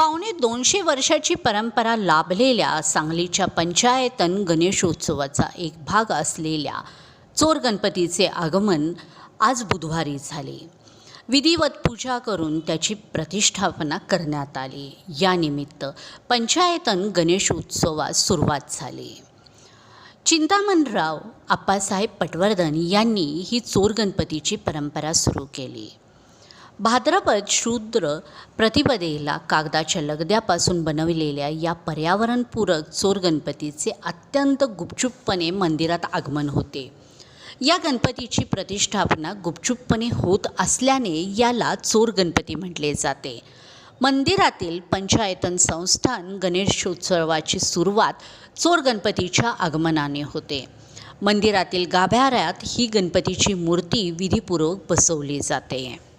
पावणे दोनशे वर्षाची परंपरा लाभलेल्या सांगलीच्या पंचायतन गणेशोत्सवाचा एक भाग असलेल्या चोर गणपतीचे आगमन आज बुधवारी झाले. विधिवत पूजा करून त्याची प्रतिष्ठापना करण्यात आली. यानिमित्त पंचायतन गणेशोत्सवास सुरुवात झाली. चिंतामणराव आप्पासाहेब पटवर्धन यांनी ही चोर गणपतीची परंपरा सुरू केली. भाद्रपद शूद्र प्रतिपदेला कागदाच्या लगद्यापासून बनविलेल्या या पर्यावरणपूरक चोर गणपतीचे अत्यंत गुपचूपपणे मंदिरात आगमन होते. या गणपतीची प्रतिष्ठापना गुपचूपपणे होत असल्याने याला चोर गणपती म्हटले जाते. मंदिरातील पंचायतन संस्थान गणेशोत्सवाची सुरुवात चोर गणपतीच्या आगमनाने होते. मंदिरातील गाभाऱ्यात ही गणपतीची मूर्ती विधीपूर्वक बसवली जाते.